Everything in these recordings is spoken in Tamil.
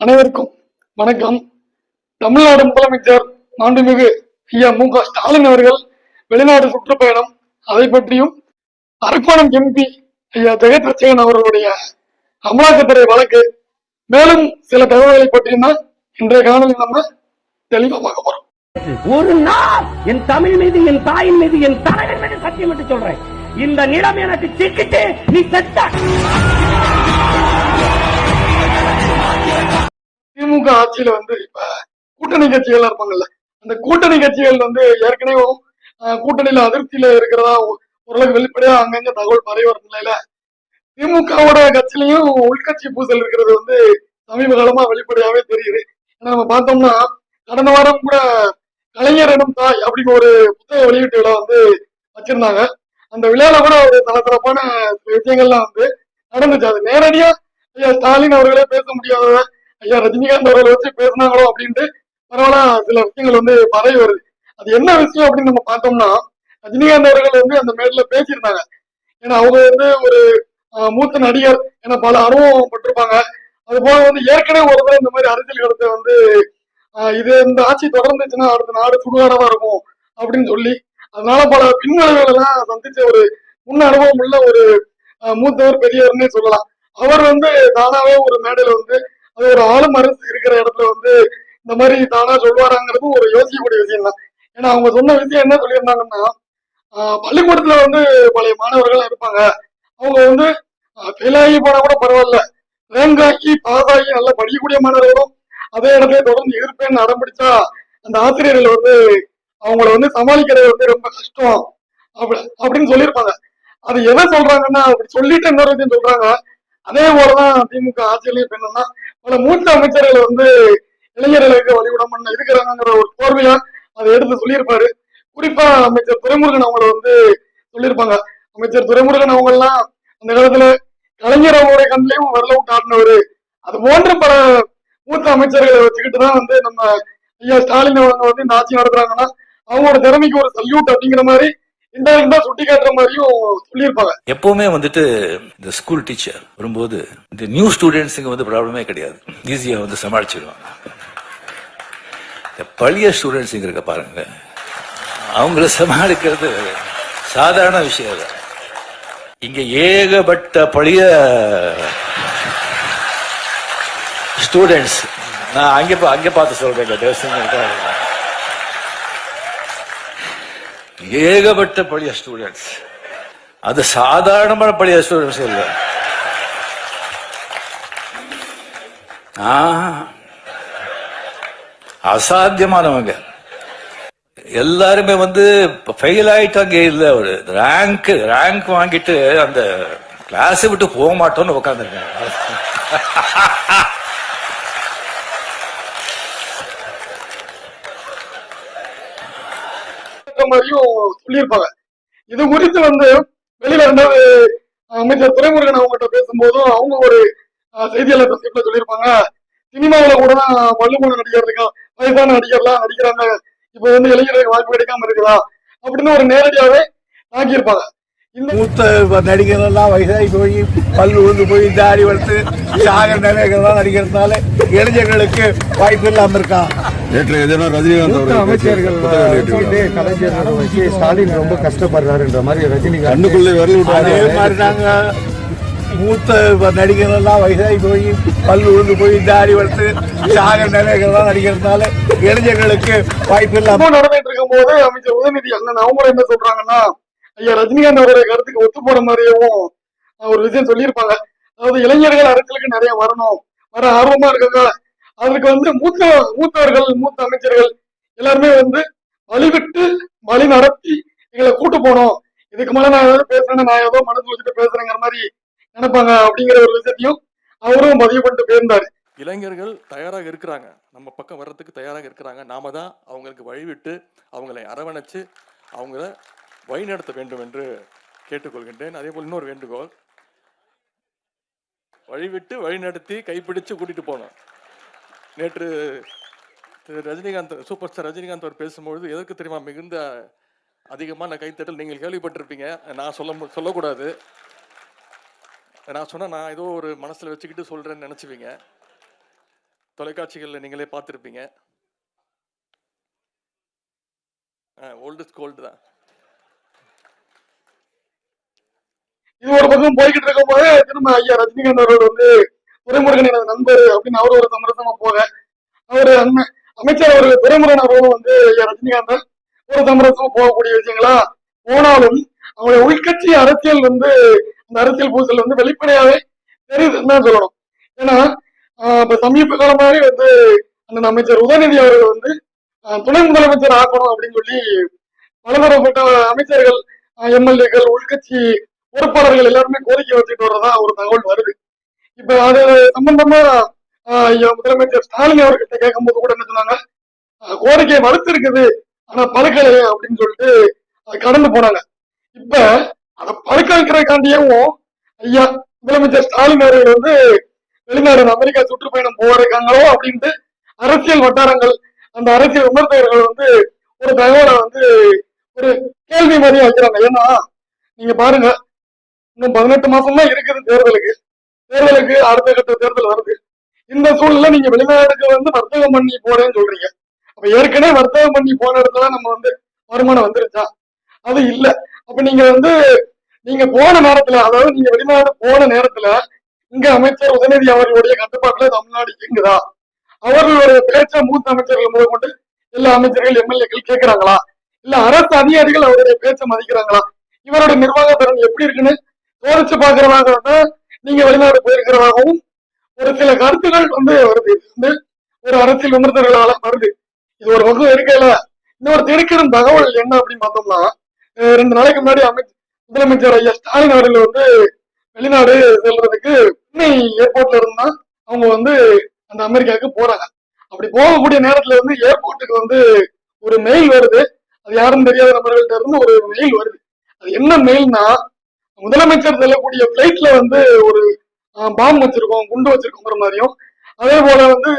அனைவருக்கும் வணக்கம். தமிழ்நாடு முதலமைச்சர் மாண்புமிகு ஐயா மு க ஸ்டாலின் அவர்கள் வெளிநாடு சுற்றுப்பயணம் அதை பற்றியும் அரக்கோணம் எம்பி ஐயா ஜெகத் ரட்சகன் அவர்களுடைய அமலாக்கத்துறை வழக்கு மேலும் சில தகவல்களை பற்றியும் தான் இன்றைய காணொலி நம்ம தெளிவா பார்க்க போறோம். ஒரு நாள் என் தமிழ் மீது என் தாயின் மீது என் தலைவர் மீது சத்தியம் என்று சொல்றேன். இந்த நிலம் எனக்கு சிக்கிட்டு நீ செத்த திமுக ஆட்சியில வந்து இப்ப கூட்டணி கட்சிகள் இருப்பாங்கல்ல அந்த கூட்டணி கட்சிகள் வந்து ஏற்கனவே கூட்டணியில அதிருப்தியில இருக்கிறதா ஓரளவுக்கு வெளிப்படையா அங்கங்க தகவல் பரவி வர நிலையில திமுகவோட கட்சியிலையும் உள்கட்சி பூசல் இருக்கிறது வந்து சமீப காலமா வெளிப்படையாவே தெரியுது. ஏன்னா நம்ம பார்த்தோம்னா கடந்த வாரம் கூட கலைஞரிடம் தாய் அப்படின்னு ஒரு புத்தக வெளியீட்டு விழா வந்து வச்சிருந்தாங்க. அந்த விழால கூட ஒரு தளத்தரப்பான சில விஷயங்கள்லாம் வந்து நடந்துச்சு. அது நேரடியா ஸ்டாலின் அவர்களே பேச முடியாத ஐயா ரஜினிகாந்த் அவர்களை வச்சு பேசினாங்களோ அப்படின்ட்டு பரவாயில்ல சில விஷயங்கள் வந்து பரவி வருது. அது என்ன விஷயம் அப்படின்னு நம்ம பார்த்தோம்னா ரஜினிகாந்த் அவர்கள் வந்து அந்த மேடையில பேசியிருந்தாங்க. ஏன்னா அவங்க வந்து ஒரு மூத்த நடிகர். ஏன்னா பல அனுபவம் பட்டிருப்பாங்க. அது போக வந்து ஏற்கனவே ஒரு தடவை இந்த மாதிரி அரசியல் கடத்தை வந்து இது இந்த ஆட்சி தொடர்ந்துச்சுன்னா அடுத்த நாடு சுடுகாடமா இருக்கும் அப்படின்னு சொல்லி அதனால பல பின்விளைவுகள் எல்லாம் சந்திச்ச ஒரு முன் அனுபவம் உள்ள ஒரு மூத்தவர் பெரியவர்னே சொல்லலாம். அவர் வந்து தானாவே ஒரு மேடையில வந்து அது ஒரு ஆளும் அரசு இருக்கிற இடத்துல வந்து இந்த மாதிரி தானா சொல்லுவாராங்கிறது ஒரு யோசிக்கக்கூடிய விஷயம் தான் ஏன்னா அவங்க சொன்ன விஷயம் என்ன சொல்லியிருந்தாங்கன்னா பள்ளிக்கூடத்துல வந்து பழைய மாணவர்கள் இருப்பாங்க. அவங்க வந்து ஃபெயில் போனா கூட பரவாயில்ல. ரேங்காக்கி பாஸ் ஆகி நல்லா படிக்கக்கூடிய மாணவர்களும் அதே இடத்துல தொடர்ந்து எதிர்ப்பேன்னு அடம்பிடிச்சா அந்த ஆசிரியர்கள் வந்து அவங்கள வந்து சமாளிக்கிறது வந்து ரொம்ப கஷ்டம். அப்படி அப்படின்னு சொல்லியிருப்பாங்க. அது எதை சொல்றாங்கன்னா அப்படி சொல்லிட்டு இன்னொரு விஷயம் சொல்றாங்க. அதே போலதான் திமுக ஆட்சியிலையும் என்னன்னா பல மூத்த அமைச்சர்கள் வந்து இளைஞர்களுக்கு வழிவிடாம இருக்கிறாங்கிற ஒரு கோர்வையா அதை எடுத்து சொல்லியிருப்பாரு. குறிப்பா அமைச்சர் துரைமுருகன் அவங்கள வந்து சொல்லியிருப்பாங்க. அமைச்சர் துரைமுருகன் அவங்க எல்லாம் அந்த காலத்துல கலைஞர் அவங்களுடைய கண்ணிலையும் வரலவும் காட்டினவரு அது போன்ற பல மூத்த அமைச்சர்களை வச்சுக்கிட்டு தான் வந்து நம்ம ஐயா ஸ்டாலின் அவங்க வந்து இந்த ஆட்சி நடத்துறாங்கன்னா அவங்களோட திறமைக்கு ஒரு சல்யூட் அப்படிங்கிற மாதிரி இன்டெரக்டா சுட்டி காட்டுற மாதிரியும் சொல்லியிருப்பாங்க. எப்பவுமே வந்துட்டு இந்த ஸ்கூல் டீச்சர் வரும்போது இந்த நியூ ஸ்டூடெண்ட்ஸுங்க வந்து ப்ராப்ளமே கிடையாது. ஈஸியா வந்து சமாளிச்சிடுவாங்க இந்த பழைய ஸ்டூடெண்ட்ஸுங்க இருக்க பாருங்க. அவங்கள சமாளிக்கிறது சாதாரண விஷயம் தான் இங்க ஏகப்பட்ட பழைய ஸ்டூடெண்ட்ஸ் நான் அங்க பா- பார்த்து சொல்றேன் தேவசங்க ஏகப்பட்ட பழைய ஸ்டூடெண்ட்ஸ் அது சாதாரணமான பழைய ஸ்டூடெண்ட்ஸ் இல்லை. அசாத்தியமானவங்க. எல்லாருமே வந்து ஃபெயில் ஆயிட்டாங்க இல்ல ஒரு ரேங்க் ரேங்க் வாங்கிட்டு அந்த கிளாஸ் விட்டு போக மாட்டோம்னு உட்காந்துருக்காங்க மாதிரியும் சொல்லியிருப்பாங்க. இது குறித்து வந்து வெளியில ரெண்டாவது அமைச்சர் துறைமுருகன் அவங்ககிட்ட பேசும்போதும் அவங்க ஒரு செய்தியாளர் சந்திப்புல சொல்லியிருப்பாங்க. சினிமாவில கூட வள்ளுவன நடிகர் இருக்கான் வயசான நடிகர்லாம் நடிக்கிறாங்க. இப்ப வந்து இளைஞர்களுக்கு வாய்ப்பு கிடைக்காம இருக்குதா? அப்படின்னு ஒரு நேரடியாவே தாக்கியிருப்பாங்க. இந்த மூத்த நடிகர் எல்லாம் வயசாகி போய் பல் உழுந்து போய் தாடி வளர்த்து சாக நிலைகள்லாம் நடிக்கிறதுனால இளைஞர்களுக்கு வாய்ப்பு இல்லாம இருக்கான் நேற்று தினம் ரஜினிகாந்த் அமைச்சர்கள் கலைஞர் வச்சு ஸ்டாலின் ரொம்ப கஷ்டப்படுறாருன்ற மாதிரி ரஜினிகாந்த் கண்ணுக்குள்ளே விரல் அதே மாதிரி நாங்க மூத்த நடிகர் எல்லாம் வயசாகி போய் பல்லு உழுந்து போய் தாடி வளர்த்து சாக நிலைகள்லாம் நடிக்கிறதுனால இளைஞர்களுக்கு வாய்ப்பு இல்லாம நடந்துட்டு இருக்கும் போது அமைச்சர் உதயநிதி அண்ணன் அவங்களும் என்ன சொல்றாங்கன்னா ஐயா ரஜினிகாந்த் அவருடைய கருத்துக்கு ஒத்து போற மாதிரியும் ஒரு விஷயம் சொல்லியிருப்பாங்க. அதாவது இளைஞர்கள் அரசியலுக்கு நிறைய வரணும். வர ஆர்வமா இருக்காங்க. அதற்கு வந்து மூத்த மூத்தவர்கள் மூத்த அமைச்சர்கள் எல்லாருமே வந்து வழிவிட்டு வழி நடத்தி எங்களை கூட்டு போனோம். இதுக்கு மேல நான் ஏதாவது பேசுறேன்னு நான் ஏதோ மனசு வச்சுட்டு பேசுறேங்கிற மாதிரி நினைப்பாங்க அப்படிங்கிற ஒரு விஷயத்தையும் அவரும் பதிவு பண்ணிட்டு போயிருந்தாரு. இளைஞர்கள் தயாராக இருக்கிறாங்க. நம்ம பக்கம் வர்றதுக்கு தயாராக இருக்கிறாங்க. நாம தான் அவங்களுக்கு வழிவிட்டு அவங்களை அரவணைச்சு அவங்கள வழிநடத்த வேண்டும் என்று கேட்டுக்கொள்கின்றேன். அதே போல் இன்னொரு வேண்டுகோள். வழிவிட்டு வழிநடத்தி கைப்பிடிச்சு கூட்டிட்டு போனோம் நேற்று திரு ரஜினிகாந்த் சூப்பர் ஸ்டார் ரஜினிகாந்த் அவர் பேசும்பொழுது எதற்கு தெரியுமா மிகுந்த அதிகமான கைத்தட்டல் நீங்கள் கேள்விப்பட்டிருப்பீங்க. நான் சொல்ல மு- சொல்லக்கூடாது. நான் சொன்னால் நான் ஏதோ ஒரு மனசில் வச்சுக்கிட்டு சொல்கிறேன்னு நினச்சிப்பீங்க. தொலைக்காட்சிகளில் நீங்களே பார்த்துருப்பீங்க. ஓல்டு கோல்டு தான். இது ஒரு பக்கம் போய்கிட்டு இருக்கும் போது திரும்ப ஐயா ரஜினிகாந்த் அவர்கள் வந்து துரைமுருகன் எனது நண்பர் அப்படின்னு அவரு ஒரு சமரசமா போக. அவரு அண்ணன் அமைச்சர் அவர்கள் துரைமுருகன் அவர்களும் வந்து ரஜினிகாந்த ஒரு சமரசமா போகக்கூடிய விஷயங்களா? போனாலும் அவங்களுடைய உள்கட்சி அரசியல் வந்து அந்த அரசியல் பூசல் வந்து வெளிப்படையாவே தெரியுதுன்னு தான் சொல்லணும். ஏன்னா ஆஹ் இப்ப சமீப காலமாவே வந்து அந்த அமைச்சர் உதயநிதி அவர்கள் வந்து ஆஹ் துணை முதலமைச்சர் ஆக்கணும் அப்படின்னு சொல்லி பலதரப்பட்ட அமைச்சர்கள் எம்எல்ஏக்கள் உள்கட்சி பொறுப்பாளர்கள் எல்லாருமே கோரிக்கை வச்சுட்டு வர்றதா ஒரு தகவல் வருது. இப்ப அது சம்பந்தமா ஐயா முதலமைச்சர் ஸ்டாலின் அவர்கிட்ட கேட்கும்போது கூட என்ன சொன்னாங்க? ஆஹ் கோரிக்கை வலுத்திருக்குது ஆனா பழுக்கலையே அப்படின்னு சொல்லிட்டு கடந்து போனாங்க. இப்ப அதை பழுக்க வைக்கிறதுக்காண்டியும் ஐயா முதலமைச்சர் ஸ்டாலின் அவர்கள் வந்து வெளிநாடு அமெரிக்கா சுற்றுப்பயணம் போயிருக்காங்களோ அப்படின்ட்டு அரசியல் வட்டாரங்கள் அந்த அரசியல் விமர்சகர்கள் வந்து ஒரு தகவலை வந்து ஒரு கேள்வி மாதிரியா வைக்கிறாங்க. ஏன்னா நீங்க பாருங்க இன்னும் பதினெட்டு மாசம் தான் இருக்குது தேர்தலுக்கு. தேர்தலுக்கு அடுத்த கட்ட தேர்தல் வருது. இந்த சூழ்நிலை நீங்க வெளிநாட்டுக்கு வந்து வர்த்தகம் பண்ணி போறேன்னு சொல்றீங்க. அப்ப ஏற்கனவே வர்த்தகம் பண்ணி போன இடத்துல நம்ம வந்து வருமானம் வந்துருச்சா? அது இல்ல. அப்ப நீங்க வந்து நீங்க போன நேரத்துல அதாவது நீங்க வெளிநாடு போன நேரத்துல இங்க அமைச்சர் உதயநிதி அவர்களுடைய கட்டுப்பாட்டுல தமிழ்நாடு இயங்குதா? அவர்களுடைய பேச்ச மூத்த அமைச்சர்கள் முதல் கொண்டு எல்லா அமைச்சர்கள் எம்எல்ஏக்கள் கேட்கிறாங்களா? இல்ல அரசு அதிகாரிகள் அவருடைய பேச்சை மதிக்கிறாங்களா? இவருடைய நிர்வாக திறன் எப்படி இருக்குன்னு தோரிச்சு பாக்குறவங்க தான் நீங்க வெளிநாடு போயிருக்கிறதாகவும் ஒரு சில கருத்துக்கள் வந்து வருது. வந்து ஒரு அரசியல் விமர்சனர்களால வருது. இது ஒரு பக்கம் இருக்கல இன்னொரு திடுக்கிடும் தகவல் என்ன அப்படின்னு பார்த்தோம்னா ரெண்டு நாளைக்கு முன்னாடி அமைச்சர் முதலமைச்சர் ஐயா ஸ்டாலின் அவர்கள் வந்து வெளிநாடு செல்றதுக்கு சென்னை ஏர்போர்ட்ல இருந்தா அவங்க வந்து அந்த அமெரிக்காவுக்கு போறாங்க. அப்படி போகக்கூடிய நேரத்துல வந்து ஏர்போர்ட்டுக்கு வந்து ஒரு மெயில் வருது. அது யாரும் தெரியாத நபர்கள்ட்ட இருந்து ஒரு மெயில் வருது. அது என்ன மெயில்னா முதலமைச்சர் செல்லக்கூடிய பிளைட்ல வந்து ஒரு பாம் வச்சிருக்கோம் குண்டு வச்சிருக்கோங்கிற மாதிரியும். அதே போல வந்து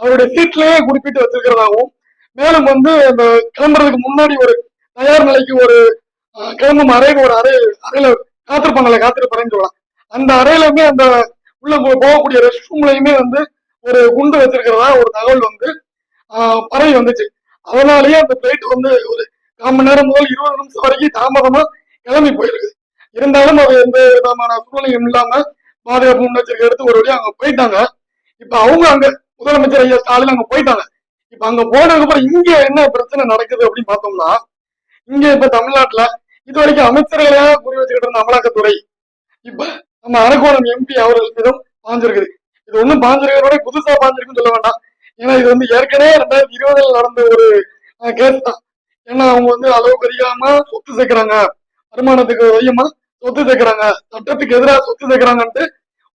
அவருடைய சீட்லயே குறிப்பிட்டு வச்சிருக்கிறதாகவும் மேலும் வந்து அந்த கிளம்புறதுக்கு முன்னாடி ஒரு தயார் நிலைக்கு ஒரு கிளம்பும் அறைக்கு ஒரு அறை அறையில காத்திருப்பாங்கல்ல காத்திருப்பாருன்னு சொல்லலாம். அந்த அறையிலுமே அந்த உள்ள போகக்கூடிய ரெஸ்ட் ரூம்லயுமே வந்து ஒரு குண்டு வச்சிருக்கிறதா ஒரு தகவல் வந்து பரவி வந்துச்சு. அதனாலேயே அந்த பிளைட் வந்து ஒரு கால் மணி நேரம் முதல் இருபது நிமிஷம் வரைக்கும் தாமதமா கிளம்பி போயிருக்கு. இருந்தாலும் அது எந்த விதமான சூழ்நிலையும் இல்லாம பாதுகாப்பு முன்னெச்சரிக்கை எடுத்து ஒரு வழியா அங்க போயிட்டாங்க. இப்ப அவங்க அங்க முதலமைச்சர் ஐயா ஸ்டாலின் அங்க போயிட்டாங்க. இப்ப அங்க போனதுக்கு அப்புறம் இங்க என்ன பிரச்சனை நடக்குது அப்படின்னு பார்த்தோம்னா இங்க இப்ப தமிழ்நாட்டுல இது வரைக்கும் அமைச்சர்களையா குறி வச்சுக்கிட்டு இருந்த அமலாக்கத்துறை இப்ப நம்ம அரக்கோணம் எம்பி அவர்கள் மீதும் பாஞ்சிருக்குது. இது ஒண்ணும் பாஞ்சிருக்கிறத புதுசா பாஞ்சிருக்குன்னு சொல்ல வேண்டாம். ஏன்னா இது வந்து ஏற்கனவே ரெண்டாயிரத்தி இருபதுல நடந்த ஒரு கேஸ் தான். ஏன்னா அவங்க வந்து அளவுக்கு அதிகமா சொத்து சேர்க்கிறாங்க. வருமானத்துக்கு அதிகமா சொத்து சேர்க்கிறாங்க. சட்டத்துக்கு எதிராக சொத்து சேர்க்கிறாங்கன்ட்டு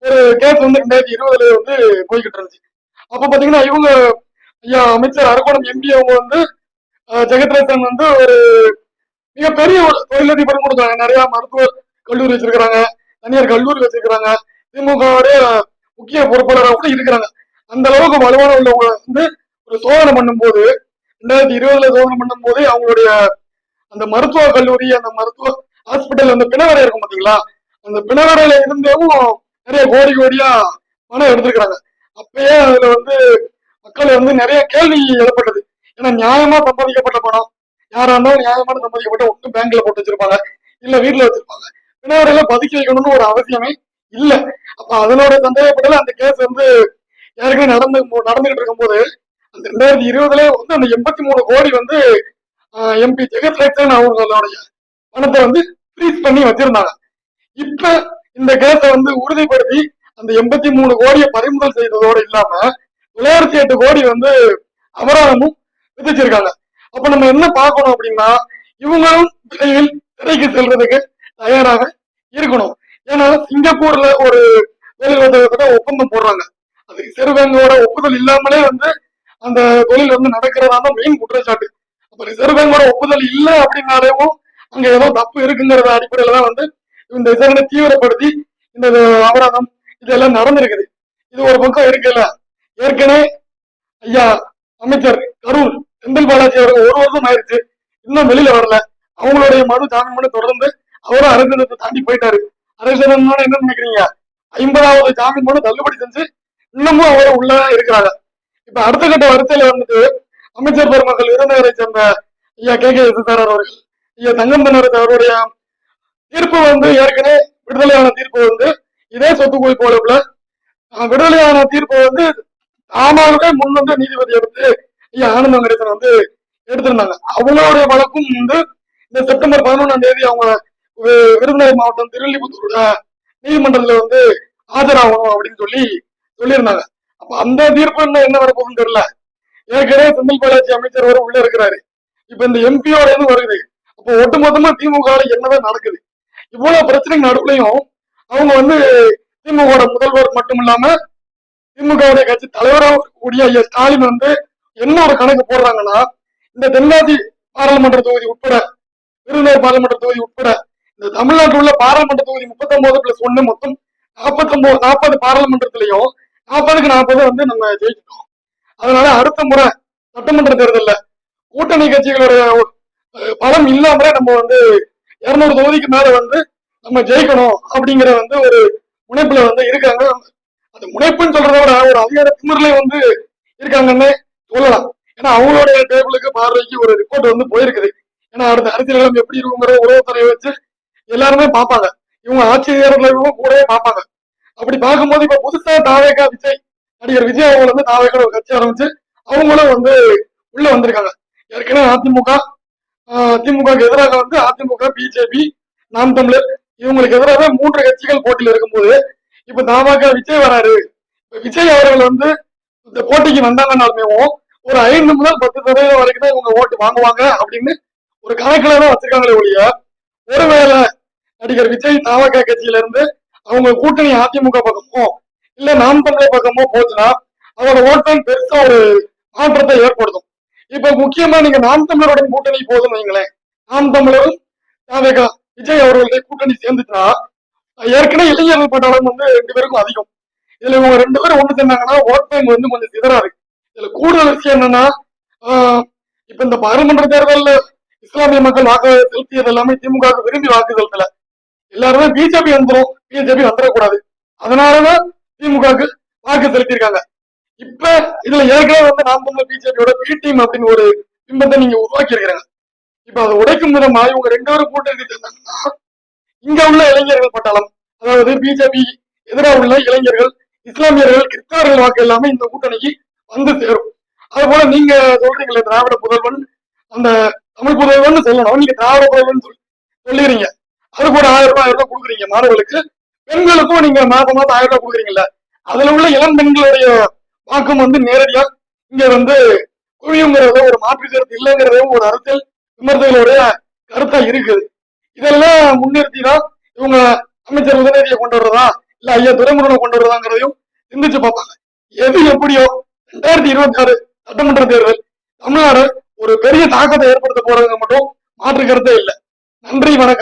ஒரு கேஸ் வந்து ரெண்டாயிரத்தி இருபதுல வந்து போய்கிட்டு இருந்துச்சு. அப்ப பாத்தீங்கன்னா இவங்க ஐயா அமைச்சர் அரக்கோணம் எம்பி அவங்க வந்து அஹ், ஜெகத்ரேசன் வந்து ஒரு மிகப்பெரிய ஒரு தொழிலதிபர் கொடுக்குறாங்க. நிறைய மருத்துவ கல்லூரி வச்சிருக்கிறாங்க. தனியார் கல்லூரி வச்சிருக்கிறாங்க. திமுகவுடைய முக்கிய பொறுப்பாளராக கூட இருக்கிறாங்க. அந்த அளவுக்கு வலுவான உள்ளவங்க வந்து ஒரு சோதனை பண்ணும்போது ரெண்டாயிரத்தி இருபதுல சோதனை பண்ணும்போது அவங்களுடைய அந்த மருத்துவ கல்லூரி அந்த மருத்துவ ஹாஸ்பிட்டல் அந்த பிணவரை இருக்கும் பாத்தீங்களா? அந்த பிணவரையில இருந்தேவும் நிறைய கோடி கோடியா பணம் எடுத்திருக்கிறாங்க. அப்பயே அதுல வந்து மக்கள் வந்து நிறைய கேள்வி எழுப்பட்டது. ஏன்னா நியாயமா சம்பாதிக்கப்பட்ட பணம். யாரா இருந்தாலும் நியாயமான சம்பாதிக்கப்பட்ட ஒன்றும் பேங்க்ல போட்டு வச்சிருப்பாங்க. இல்ல வீட்டுல வச்சிருப்பாங்க. பிணவரையில பதுக்கி வைக்கணும்னு ஒரு அவசியமே இல்ல. அப்ப அதனோட சந்தேகப்படல அந்த கேஸ் வந்து ஏற்கனவே நடந்து நடந்துகிட்டு இருக்கும்போது அந்த ரெண்டாயிரத்தி இருபதுல வந்து அந்த எண்பத்தி மூணு கோடி வந்து எம்பி ஜெகத் ரேசன் அவர்களுடைய பணத்தை வந்து ஃப்ரீஸ் பண்ணி வச்சிருந்தாங்க. இப்ப இந்த கேஸை வந்து உறுதிப்படுத்தி அந்த எண்பத்தி மூணு கோடியை பறிமுதல் செய்ததோடு இல்லாம தொள்ளாயிரத்தி எட்டு கோடி வந்து அபராதமும் விதிச்சிருக்காங்க. அப்ப நம்ம என்ன பார்க்கணும் அப்படின்னா இவங்களும் விரைவில் திரைக்கு செல்றதுக்கு தயாராக இருக்கணும். ஏன்னா சிங்கப்பூர்ல ஒரு தொழில் வர்த்தகத்துல ஒப்பந்தம் போடுறாங்க. அது ரிசர்வ் பேங்கோட ஒப்புதல் இல்லாமலே வந்து அந்த தொழில் வந்து நடக்கிறதா தான் மெயின் குற்றச்சாட்டு. அப்ப ரிசர்வ் பேங்கோட ஒப்புதல் இல்லை அப்படின்னாலேவும் அங்க ஏதோ தப்பு இருக்குங்கிறத அடிப்படையில தான் வந்து இந்த விசாரணை தீவிரப்படுத்தி இந்த அபராதம் இதெல்லாம் நடந்திருக்குது. இது ஒரு பக்கம் இருக்குல்ல ஏற்கனவே ஐயா அமைச்சர் கரூர் செந்தில் பாலாஜி அவர்கள் ஒரு வருஷம் ஆயிருச்சு இன்னும் வெளியில வரல. அவங்களுடைய மனு ஜாமீன் மனு தொடர்ந்து அவரும் அரசியலத்தை தாண்டி போயிட்டாரு. அரசியல் என்ன நினைக்கிறீங்க? ஐம்பதாவது ஜாமீன் மனு தள்ளுபடி செஞ்சு இன்னமும் அவர் உள்ள இருக்கிறாங்க இப்ப அடுத்த கட்ட வரிசையில வந்துட்டு அமைச்சர் பெருமக்கள் விருதுநகரை சேர்ந்த ஐயா கே கே சார் அவர்கள் ஐயா தங்கம் அவருடைய தீர்ப்பு வந்து ஏற்கனவே விடுதலையான தீர்ப்பு வந்து இதே சொத்து குவிப்பு வழக்குல விடுதலையான தீர்ப்பு வந்து தாமாகவே முன் வந்து நீதிபதி எடுத்து ஐயா ஆனந்த வந்து எடுத்திருந்தாங்க. அவங்களுடைய வழக்கும் வந்து இந்த செப்டம்பர் பதினொன்றாம் தேதி அவங்க வி- விருதுநகர் மாவட்டம் திருவள்ளிபுத்தூர் நீதிமன்றத்துல வந்து ஆஜராகணும் அப்படின்னு சொல்லி சொல்லியிருந்தாங்க. அப்ப அந்த தீர்ப்பு என்ன என்ன வரப்போகுதுன்னு தெரியல. ஏற்கனவே செந்தில் பாலாஜி அமைச்சர் வரை உள்ள இருக்கிறாரு. இப்ப இந்த எம்பியோட இருந்து வருது. அப்போ ஒட்டுமொத்தமா திமுக என்னதான் நடக்குது? இவ்வளவு பிரச்சனைக்கு நடுவுலையும் அவங்க வந்து திமுக முதல்வர் மட்டும் இல்லாம திமுகவுடைய கட்சி தலைவராக கூடிய ஐயா ஸ்டாலின் வந்து என்ன ஒரு கணக்கு போடுறாங்கன்னா இந்த தென்காசி பாராளுமன்ற தொகுதி உட்பட விருதுநகர் பாராளுமன்ற தொகுதி உட்பட இந்த தமிழ்நாட்டில் உள்ள பாராளுமன்ற தொகுதி முப்பத்தொன்பது பிளஸ் ஒண்ணு மொத்தம் நாற்பத்தொன்பது நாற்பது பாராளுமன்றத்திலையும் நாற்பதுக்கு நாற்பது வந்து நம்ம ஜெயிச்சிட்டோம். அதனால அடுத்த முறை சட்டமன்ற தேர்தல்ல கூட்டணி கட்சிகளுடைய பலம் இல்லாமலே நம்ம வந்து இருநூறு தொகுதிக்கு மேல வந்து நம்ம ஜெயிக்கணும் அப்படிங்கிற வந்து ஒரு முனைப்புல வந்து இருக்காங்க. அந்த முனைப்புன்னு சொல்றத விட ஒரு அதிகார திமிரிலே வந்து இருக்காங்கன்னு சொல்லலாம். ஏன்னா அவங்களுடைய டேபிளுக்கு பார்வைக்கு ஒரு ரிப்போர்ட் வந்து போயிருக்குது. ஏன்னா அடுத்த அரசியல் எப்படி இருக்குங்கிற உறவுத்துறையை வச்சு எல்லாருமே பார்ப்பாங்க. இவங்க ஆட்சியாளர்களும் கூடவே பார்ப்பாங்க. அப்படி பார்க்கும்போது இப்ப புதுசா தாவேகா விஜய் நடிகர் விஜய் அவங்க வந்து தாவேகா ஒரு கட்சி ஆரம்பிச்சு அவங்களும் வந்து உள்ள வந்திருக்காங்க. ஏற்கனவே அதிமுக திமுகவுக்கு எதிராக வந்து அதிமுக பிஜேபி நாம் தமிழர் இவங்களுக்கு எதிராக மூன்று கட்சிகள் போட்டியில் இருக்கும்போது இப்ப தமாக விஜய் வராரு. விஜய் அவர்கள் வந்து இந்த போட்டிக்கு வந்தாங்கன்னாலுமே ஒரு ஐந்து முதல் பத்து சதவீதம் வரைக்கும் தான் இவங்க ஓட்டு வாங்குவாங்க அப்படின்னு ஒரு கணக்குல தான் வச்சிருக்காங்களே ஒழிய ஒருவேளை நடிகர் விஜய் தாவக கட்சியில இருந்து அவங்க கூட்டணி அதிமுக பக்கமோ இல்ல நாம் தமிழர் பக்கமோ போச்சுன்னா அவரோட ஓட்டம் பெருசா ஒரு மாற்றத்தை ஏற்படுத்தும். இப்ப முக்கியமா நீங்க நாம் தமிழருடைய கூட்டணி போதும் வைங்களேன். நாம் தமிழரும் தாவேகா விஜய் அவர்களுடைய கூட்டணி சேர்ந்துட்டா ஏற்கனவே இளைஞர்கள் பட்டாளம் வந்து ரெண்டு பேருக்கும் அதிகம். இதுல இவங்க ரெண்டு பேரும் ஒண்ணு சேர்ந்தாங்கன்னா ஓட் பேங்க் வந்து கொஞ்சம் சிதறாது இதுல கூடுதல் விஷயம் என்னன்னா ஆஹ் இப்ப இந்த பாராளுமன்ற தேர்தலில் இஸ்லாமிய மக்கள் வாக்கு செலுத்தியது எல்லாமே திமுக விரும்பி வாக்கு செலுத்தல. எல்லாருமே பிஜேபி வந்துடும் பிஜேபி வந்துடக்கூடாது அதனாலதான் திமுகவுக்கு வாக்கு செலுத்தியிருக்காங்க. இப்ப இதுல ஏற்கனவே வந்து நாம் தமிழ் பிஜேபியோட பி டீம் அப்படின்னு ஒரு பிம்பத்தை நீங்க உருவாக்கி இருக்கிறாங்க இப்ப அதை உடைக்கும் விதமா இவங்க ரெண்டு பேரும் கூட்டணி சேர்ந்தாங்கன்னா இங்க உள்ள இளைஞர்கள் பட்டாளம் அதாவது பிஜேபி எதிராக உள்ள இளைஞர்கள் இஸ்லாமியர்கள் கிறிஸ்தவர்கள் வாக்கு எல்லாமே இந்த கூட்டணிக்கு வந்து சேரும். அது போல நீங்க சொல்றீங்களே திராவிட புதல்வன் அந்த தமிழ் புதல்வன் சொல்லணும் நீங்க திராவிட புதல்வன் சொல்லி சொல்லிடுறீங்க. அதுக்கு ஒரு ஆயிரம் ரூபாய் ஆயிரம் ரூபாய் கொடுக்குறீங்க மாணவர்களுக்கு. பெண்களுக்கும் நீங்க மாசம் மாசம் ஆயிரம் ரூபாய் கொடுக்குறீங்கல்ல. அதுல உள்ள இளம் பெண்களுடைய வாக்கம் வந்து நேரடியா இங்க வந்து குவியுங்கிறத ஒரு மாற்று கருத்து இல்லைங்கிறதும் ஒரு அரசியல் விமர்சகர்களுடைய கருத்தா இருக்குது இதெல்லாம் முன்னிறுத்தி தான் இவங்க அமைச்சர் உதயநிதியை கொண்டு வர்றதா இல்ல ஐயா துரைமுருகனை கொண்டு வர்றதாங்கிறதையும் சிந்திச்சு பார்ப்பாங்க. எது எப்படியோ ரெண்டாயிரத்தி இருபத்தி ஆறு சட்டமன்ற தேர்தல் தமிழ்நாடு ஒரு பெரிய தாக்கத்தை ஏற்படுத்த போறதுங்க மட்டும் மாற்று கருத்தே இல்லை. நன்றி வணக்கம்.